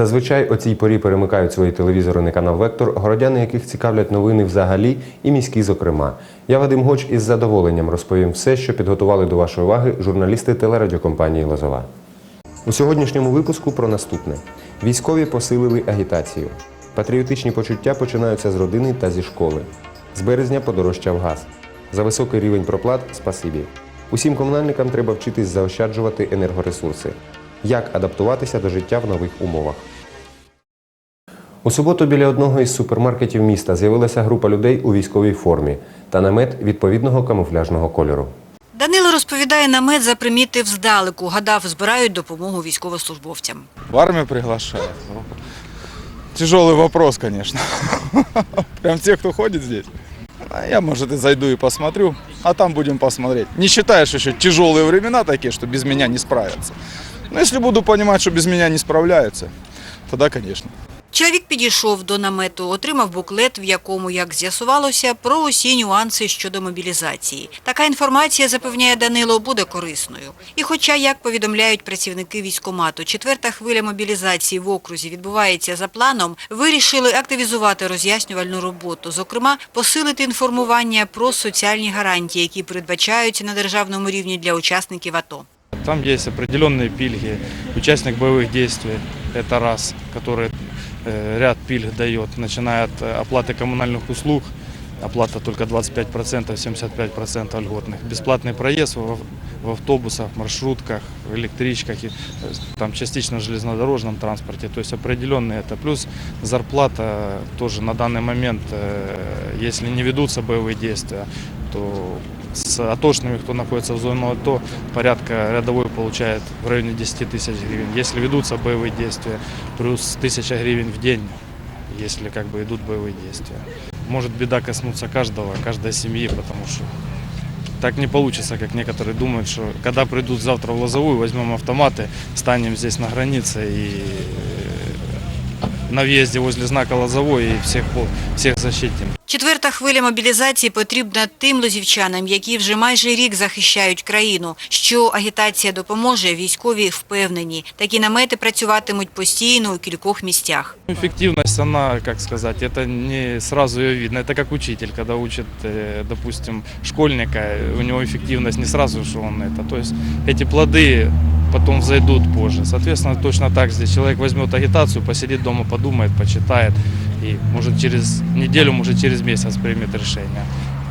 Зазвичай о цій порі перемикають свої телевізори на канал Вектор, городяни яких цікавлять новини взагалі і міські зокрема. Я Вадим Гоч із задоволенням розповім все, що підготували до вашої уваги журналісти телерадіокомпанії Лозова. У сьогоднішньому випуску про наступне: військові посилили агітацію. Патріотичні почуття починаються з родини та зі школи. З березня подорожчав газ. За високий рівень проплат спасибі. Усім комунальникам треба вчитись заощаджувати енергоресурси. Як адаптуватися до життя в нових умовах? У суботу біля одного із супермаркетів міста з'явилася група людей у військовій формі та намет відповідного камуфляжного кольору. Данило розповідає, намет запримітив здалеку. Гадав, збирають допомогу військовослужбовцям. В армию приглашают. Ну, Тяжелый вопрос, конечно. Прям те, кто ходит здесь. Я, может, и зайду и посмотрю, а там будем посмотреть. Не считаешь еще тяжелые времена такие, что без меня не справятся. Но если буду понимать, что без меня не справляются, тогда, конечно. Чоловік підійшов до намету, отримав буклет, в якому, як з'ясувалося, про усі нюанси щодо мобілізації. Така інформація, запевняє Данило, буде корисною. І хоча, як повідомляють працівники військомату, четверта хвиля мобілізації в окрузі відбувається за планом, вирішили активізувати роз'яснювальну роботу, зокрема, посилити інформування про соціальні гарантії, які передбачаються на державному рівні для учасників АТО. Там есть определенные пильги. Участник боевых действий – это раз, который э, ряд пильг дает, начиная от э, оплаты коммунальных услуг, оплата только 25%, 75% льготных, бесплатный проезд в, в автобусах, маршрутках, в электричках, и, то есть там частично в железнодорожном транспорте, то есть определенные это. Плюс зарплата тоже на данный момент, э, если не ведутся боевые действия, то с атошными, кто находится в зоне АТО, порядка рядовой получает в районе 10 тысяч гривен. Если ведутся боевые действия, плюс 1000 гривен в день, если как бы идут боевые действия. Может беда коснуться каждого, каждой семьи, потому что так не получится, как некоторые думают, что когда придут завтра в Лозовую, возьмем автоматы, станем здесь на границе и э, на въезде возле знака Лозовой и всех, пол- всех защитим. Четверта хвиля мобілізації потрібна тим лозівчанам, які вже майже рік захищають країну. Що агітація допоможе, військові впевнені. Такі намети працюватимуть постійно у кількох місцях. Эффективность, она, как сказать, это не сразу ее видно. Это как учитель, когда учит, э, допустим, школьника, у него эффективность не сразу, что он это. То есть эти плоды потом взойдут позже. Соответственно, точно так здесь человек возьмет агитацию, посидит дома, подумает, почитает и может через неделю, может через месяц примет решение.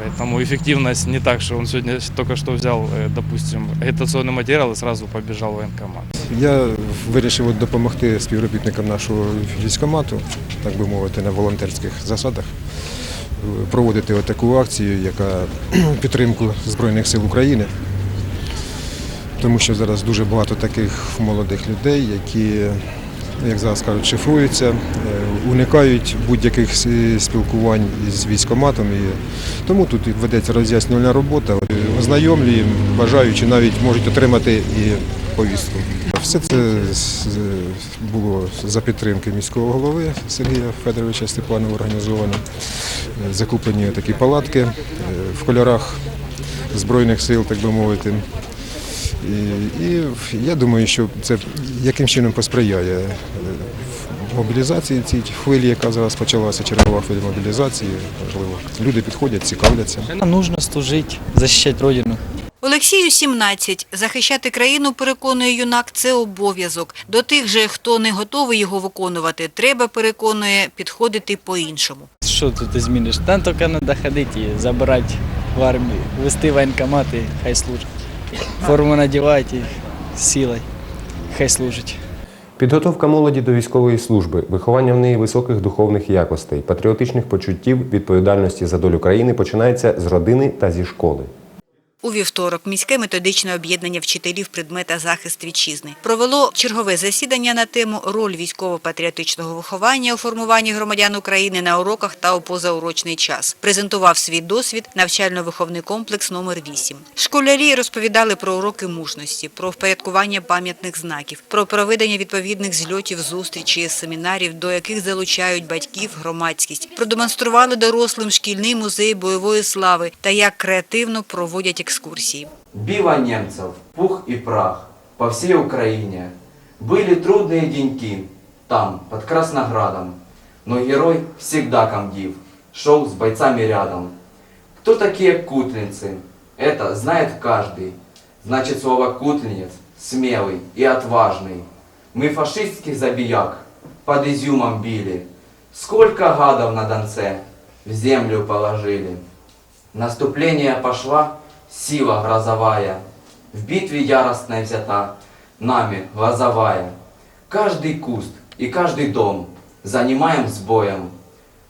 Поэтому эффективность не так, что он сегодня только что взял, э, допустим, агитационный материал и сразу побежал в военкомат. Я вирішив от допомогти співробітникам нашого військомату, так би мовити, на волонтерських засадах, е, проводити от таку акцію, яка підтримку Збройних сил України. Тому що зараз дуже багато таких молодих людей, які, як зараз кажуть, шифруються, е, уникають будь-яких спілкувань з військоматом. Тому тут ведеться роз'яснювальна робота. Ознайомлюємо, бажаючи навіть можуть отримати і повістку. Все це було за підтримки міського голови Сергія Федоровича Степанова організовано. Е, Закуплені такі палатки е, в кольорах Збройних сил, так би мовити. І, і я думаю, що це яким чином посприяє е, мобілізації цій хвилі, яка зараз почалася, чергова хвиля мобілізації. Можливо, люди підходять, цікавляться. Нужно служить, защищать Родину. Олексію 17. Захищати країну, переконує юнак, це обов'язок. До тих же, хто не готовий його виконувати, треба, переконує, підходити по-іншому. Що тут зміниш? Там тільки треба ходити і забирати в армію, вести воєнкомат і хай служить. Форму надівати і силою, хай служить. Підготовка молоді до військової служби, виховання в неї високих духовних якостей, патріотичних почуттів, відповідальності за долю країни починається з родини та зі школи. У вівторок міське методичне об'єднання вчителів предмета захист вітчизни провело чергове засідання на тему роль військово-патріотичного виховання у формуванні громадян України на уроках та у позаурочний час. Презентував свій досвід навчально-виховний комплекс номер 8 Школярі розповідали про уроки мужності, про впорядкування пам'ятних знаків, про проведення відповідних зльотів, зустрічей, семінарів, до яких залучають батьків, громадськість, продемонстрували дорослим шкільний музей бойової слави та як креативно проводять екскурсії. Бива немцев, пух и прах по всей Украине. Были трудные деньки, там, под Красноградом. Но герой всегда комдив, шел с бойцами рядом. Кто такие кутлинцы? Это знает каждый. Значит слово кутлинец смелый и отважный. Мы фашистских забияк под изюмом били. Сколько гадов на Донце в землю положили. Наступление пошла сила грозовая. В битве яростной взята нами глазовая. Каждый куст и каждый дом занимаем с боем.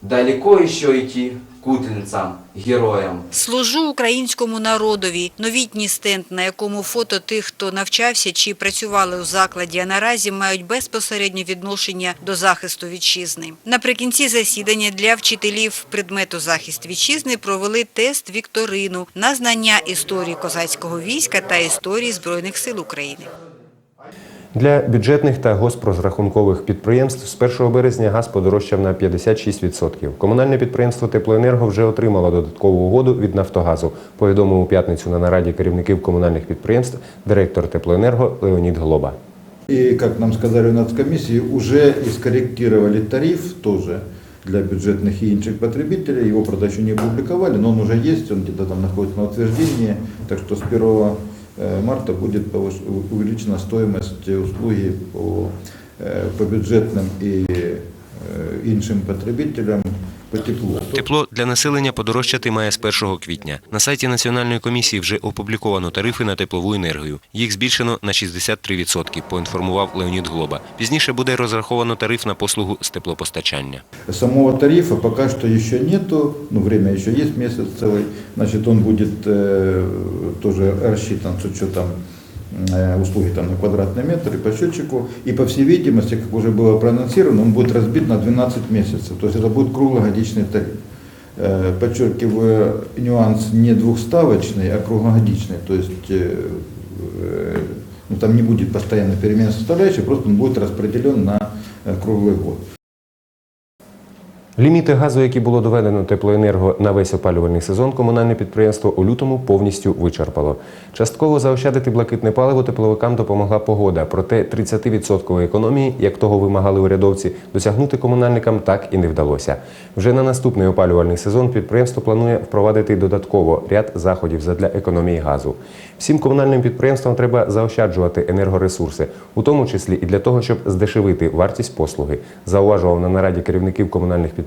Далеко еще идти к кутлинцам, героям. Служу українському народові. Новітній стенд, на якому фото тих, хто навчався чи працювали у закладі, а наразі мають безпосереднє відношення до захисту вітчизни. Наприкінці засідання для вчителів предмету захист вітчизни провели тест вікторину на знання історії козацького війська та історії Збройних сил України. Для бюджетних та госпрозрахункових підприємств з 1 березня газ подорожчав на 56%. Комунальне підприємство Теплоенерго вже отримало додаткову угоду від Нафтогазу, повідомив у п'ятницю на нараді керівників комунальних підприємств директор Теплоенерго Леонід Глоба. И, как нам сказали у нацкомиссии, уже и скорректировали тариф тоже для бюджетных и інших потребителей. Его, правда, не опубликовали, но он уже есть, он где-то там находится на утверждении. Так что с 1 э, марта будет повыш- увеличена стоимость услуги по, э, по бюджетным и э, іншим потребителям по теплу. Тепло для населення подорожчати має з 1 квітня. На сайті Національної комісії вже опубліковано тарифи на теплову енергію. Їх збільшено на 63%, поінформував Леонід Глоба. Пізніше буде розраховано тариф на послугу з теплопостачання. Самого тарифа пока что еще нету, ну время еще есть, месяц целый, значит он будет э, тоже рассчитан с учетом э, услуги там, на квадратный метр и по счетчику. И по всей видимости, как уже было проанонсировано, он будет разбит на 12 месяцев, то есть это будет круглогодичный тариф. Э, Подчеркиваю, нюанс не двухставочный, а круглогодичный, то есть э, э, ну, там не будет постоянно перемен составляющих, просто он будет распределен на э, круглый год. Ліміти газу, які було доведено теплоенерго на весь опалювальний сезон, комунальне підприємство у лютому повністю вичерпало. Частково заощадити блакитне паливо тепловикам допомогла погода, проте 30% економії, як того вимагали урядовці, досягнути комунальникам так і не вдалося. Вже на наступний опалювальний сезон підприємство планує впровадити додатково ряд заходів задля економії газу. Всім комунальним підприємствам треба заощаджувати енергоресурси, у тому числі і для того, щоб здешевити вартість послуги, зауважував на нараді керівників комунальних підприємств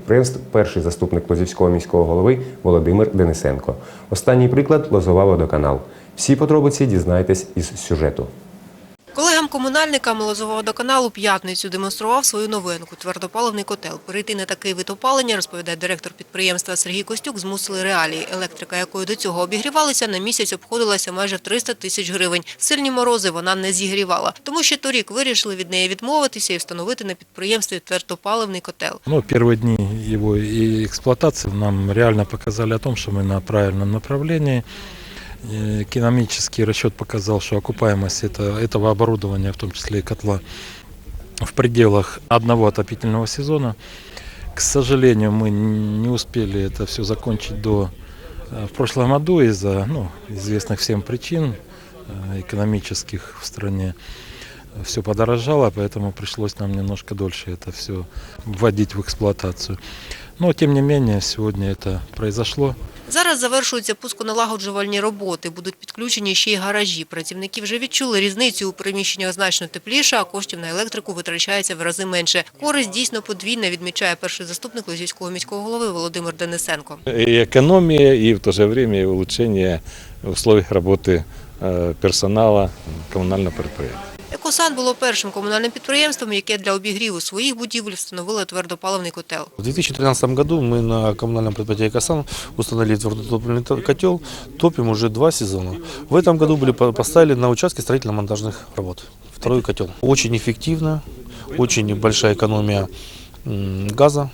перший заступник Лозівського міського голови Володимир Денисенко. Останній приклад Лозова водоканал. Всі подробиці дізнайтесь із сюжету. Колегам-комунальникам Лозового водоканалу п'ятницю демонстрував свою новинку – твердопаливний котел. Перейти на такий вид опалення, розповідає директор підприємства Сергій Костюк, змусили реалії. Електрика, якою до цього обігрівалися, на місяць обходилася майже в 300 тисяч гривень. Сильні морози вона не зігрівала. Тому ще торік вирішили від неї відмовитися і встановити на підприємстві твердопаливний котел. Ну, первые дни его и эксплуатации нам реально показали о том, что мы на правильном направлении. Э, Экономический расчет показал, что окупаемость это, этого оборудования, в том числе и котла, в пределах одного отопительного сезона. К сожалению, мы не успели это все закончить до э, в прошлом году из-за ну, известных всем причин э, экономических в стране все подорожало, поэтому пришлось нам немножко дольше это все вводить в эксплуатацию. Но, тем не менее, сегодня это произошло. Зараз завершуються пусконалагоджувальні роботи. Будуть підключені ще й гаражі. Працівники вже відчули різницю у приміщеннях значно тепліше, а коштів на електрику витрачається в рази менше. Користь дійсно подвійна, відмічає перший заступник Лозівського міського голови Володимир Денисенко. и экономия, и в то же время и улучшение условий работы э, персонала коммунального предприятия. Екосан було першим комунальним підприємством, яке для обігріву своїх будівель встановило твердопаливний котел. В 2013 году мы на коммунальном предприятии «Экосан» установили твердотопливный т- котел, топим уже два сезона. В этом году были по- поставили на участке строительно-монтажных работ второй котел. Очень эффективно, очень большая экономия м, газа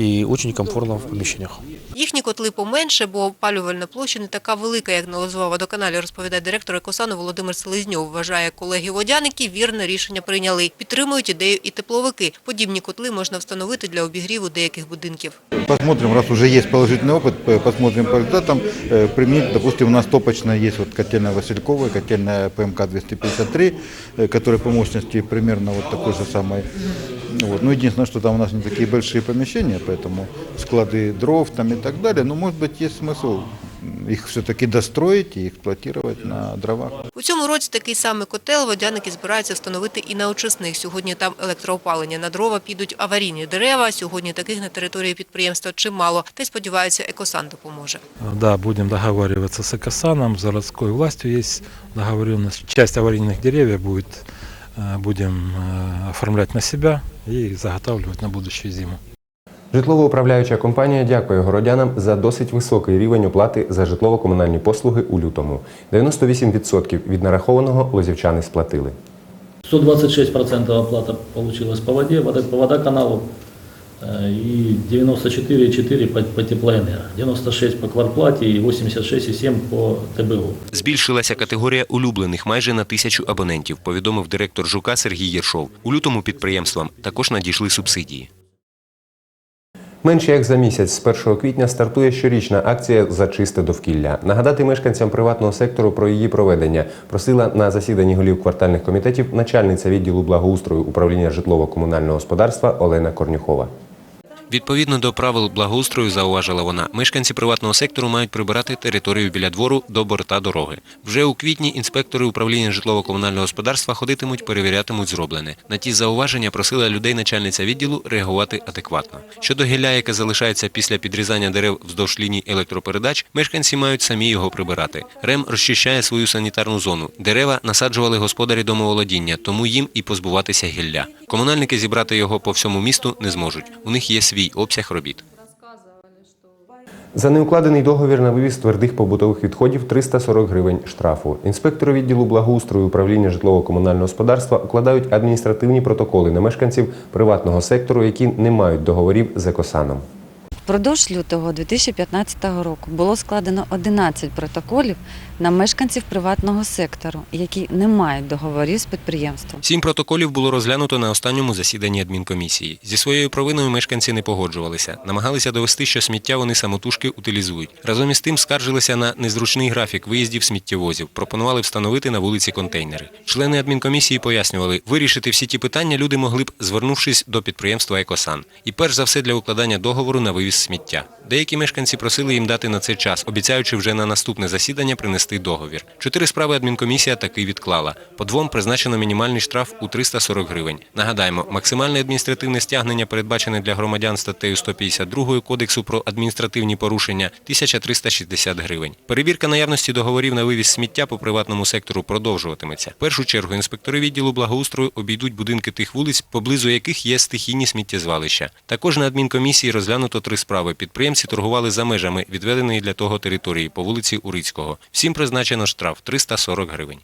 и очень комфортно в помещениях. Їхні котли поменше, бо опалювальна площа не така велика, як на Лозова-водоканалі, розповідає директор Екосану Володимир Селезньов. Вважає, колеги-водяники вірне рішення прийняли. Підтримують ідею і тепловики. Подібні котли можна встановити для обігріву деяких будинків. Посмотрим, раз уже есть положительный опыт, п- посмотрим по результатам. Э, Применить, допустим, у нас топочная есть вот котельная Васильковая, котельная ПМК-253, э, которая по мощности примерно вот такой же самой. Вот. Ну, единственное, что там у нас не такие большие помещения, поэтому склады дров там и так далее. Но, может быть, есть смысл м, их все-таки достроить и эксплуатировать на дровах. У цьому році такий самий котел водяники збираються встановити і на очисних. Сьогодні там електроопалення. На дрова підуть аварійні дерева. Сьогодні таких на території підприємства чимало. Та й сподіваються, екосан допоможе. Да, будем договариваться с Экосаном, с городской властью есть договоренность. Часть аварийных деревьев будет, э, будем э, оформлять на себя и заготавливать на будущую зиму. Житлово-управляюча компанія дякує городянам за досить високий рівень оплати за житлово-комунальні послуги у лютому. 98% від нарахованого лозівчани сплатили. 126% оплата получилась по воде, вода- по водоканалу э, и 94,4 по, теплоэнерго, 96 по кварплате и 86,7 по ТБУ. Збільшилася категорія улюблених майже на тисячу абонентів, повідомив директор Жука Сергій Єршов. У лютому підприємствам також надійшли субсидії. Менше як за місяць з 1 квітня стартує щорічна акція за чисте довкілля. Нагадати мешканцям приватного сектору про її проведення просила на засіданні голів квартальних комітетів начальниця відділу благоустрою управління житлово-комунального господарства Олена Корнюхова. Відповідно до правил благоустрою, зауважила вона, мешканці приватного сектору мають прибирати територію біля двору до борта дороги. Вже у квітні інспектори управління житлово-комунального господарства ходитимуть, перевірятимуть зроблене. На ті зауваження просила людей начальниця відділу реагувати адекватно. Щодо гілля, яке залишається після підрізання дерев вздовж ліній електропередач, мешканці мають самі його прибирати. РЕМ розчищає свою санітарну зону. Дерева насаджували господарі домоволодіння, тому їм і позбуватися гілля. Комунальники зібрати його по всьому місту не зможуть. У них є свій обсяг робіт. За неукладений договір на вивіз твердих побутових відходів 340 гривень штрафу. Інспектори відділу благоустрою управління житлово-комунального господарства укладають адміністративні протоколи на мешканців приватного сектору, які не мають договорів з екосаном. Впродовж лютого 2015 року було складено 11 протоколів на мешканців приватного сектору, які не мають договорів з підприємством. Сім протоколів було розглянуто на останньому засіданні адмінкомісії. Зі своєю провиною мешканці не погоджувалися, намагалися довести, що сміття вони самотужки утилізують. Разом із тим скаржилися на незручний графік виїздів сміттєвозів, пропонували встановити на вулиці контейнери. Члени адмінкомісії пояснювали, вирішити всі ті питання люди могли б, звернувшись до підприємства Екосан. І перш за все для укладання договору на вивіз сміття. Деякі мешканці просили їм дати на це час, обіцяючи вже на наступне засідання принести договір. Чотири справи адмінкомісія таки відклала. По двом призначено мінімальний штраф у 340 гривень. Нагадаємо, максимальне адміністративне стягнення, передбачене для громадян статтею 152 Кодексу про адміністративні порушення 1360 гривень. Перевірка наявності договорів на вивіз сміття по приватному сектору продовжуватиметься. В першу чергу інспектори відділу благоустрою обійдуть будинки тих вулиць, поблизу яких є стихійні сміттєзвалища. Також на адмінкомісії розглянуто три справи. Підприємці торгували за межами відведеної для того території по вулиці Урицького. Всім призначено штраф 340 гривень.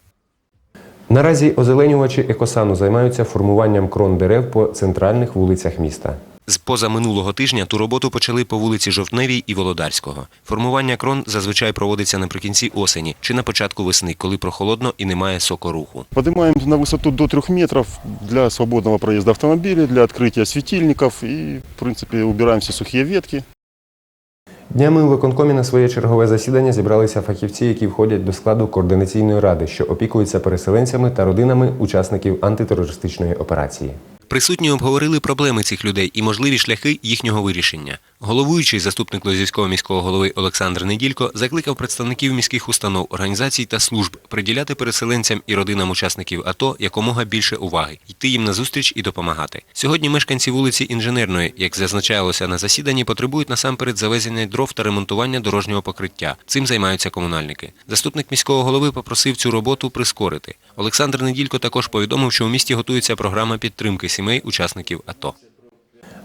Наразі озеленювачі екосану займаються формуванням крон дерев по центральних вулицях міста. З позаминулого тижня ту роботу почали по вулиці Жовтневій і Володарського. Формування крон зазвичай проводиться наприкінці осені чи на початку весни, коли прохолодно і немає сокоруху. Поднимаем на высоту до 3 метров для свободного проезда автомобилей, для открытия светильников и, в принципе, убираем все сухие ветки. Днями у виконкомі на своє чергове засідання зібралися фахівці, які входять до складу координаційної ради, що опікуються переселенцями та родинами учасників антитерористичної операції. Присутні обговорили проблеми цих людей і можливі шляхи їхнього вирішення. Головуючий заступник Лозівського міського голови Олександр Неділько закликав представників міських установ, організацій та служб приділяти переселенцям і родинам учасників АТО якомога більше уваги, йти їм назустріч і допомагати. Сьогодні мешканці вулиці Інженерної, як зазначалося на засіданні, потребують насамперед завезення дров та ремонтування дорожнього покриття. Цим займаються комунальники. Заступник міського голови попросив цю роботу прискорити. Олександр Неділько також повідомив, що у місті готується програма підтримки сімей учасників АТО.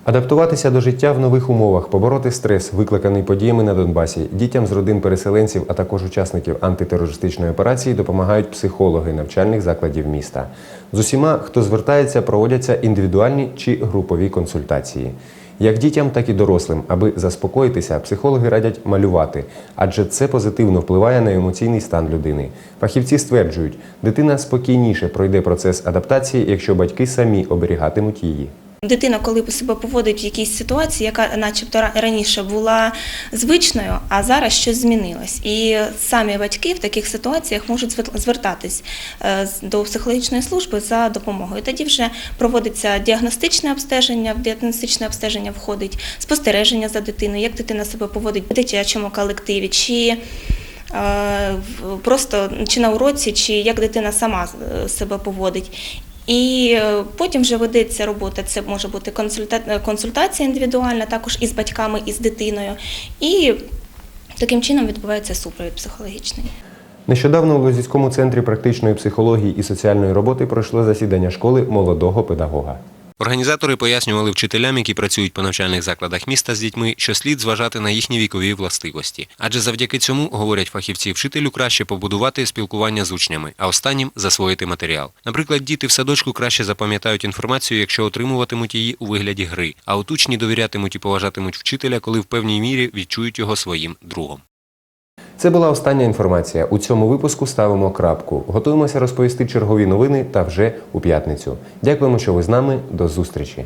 Адаптуватися до життя в нових умовах, побороти стрес, викликаний подіями на Донбасі, дітям з родин переселенців, а також учасників антитерористичної операції допомагають психологи навчальних закладів міста. З усіма, хто звертається, проводяться індивідуальні чи групові консультації. Як дітям, так і дорослим. Аби заспокоїтися, психологи радять малювати, адже це позитивно впливає на емоційний стан людини. Фахівці стверджують, дитина спокійніше пройде процес адаптації, якщо батьки самі оберігатимуть її. Дитина, коли себе поводить в якійсь ситуації, яка начебто раніше була звичною, а зараз щось змінилось. І самі батьки в таких ситуаціях можуть звер- звертатись е, до психологічної служби за допомогою. Тоді вже проводиться діагностичне обстеження, в діагностичне обстеження входить спостереження за дитиною, як дитина себе поводить в дитячому колективі, чи е, просто чи на уроці, чи як дитина сама е, себе поводить. І е, потім вже ведеться робота. Це може бути консультація індивідуальна, також із батьками, і з дитиною. І таким чином відбувається супровід психологічний. Нещодавно у Лозівському центрі практичної психології і соціальної роботи пройшло засідання школи молодого педагога. Організатори пояснювали вчителям, які працюють по навчальних закладах міста з дітьми, що слід зважати на їхні вікові властивості. Адже завдяки цьому, говорять фахівці, вчителю краще побудувати спілкування з учнями, а останнім засвоїти матеріал. Наприклад, діти в садочку краще запам'ятають інформацію, якщо отримуватимуть її у вигляді гри, а от учні довірятимуть і поважатимуть вчителя, коли в певній мірі відчують його своїм другом. Це була остання інформація. У цьому випуску ставимо крапку. Готуємося розповісти чергові новини та вже у п'ятницю. Дякуємо, що ви з нами. До зустрічі.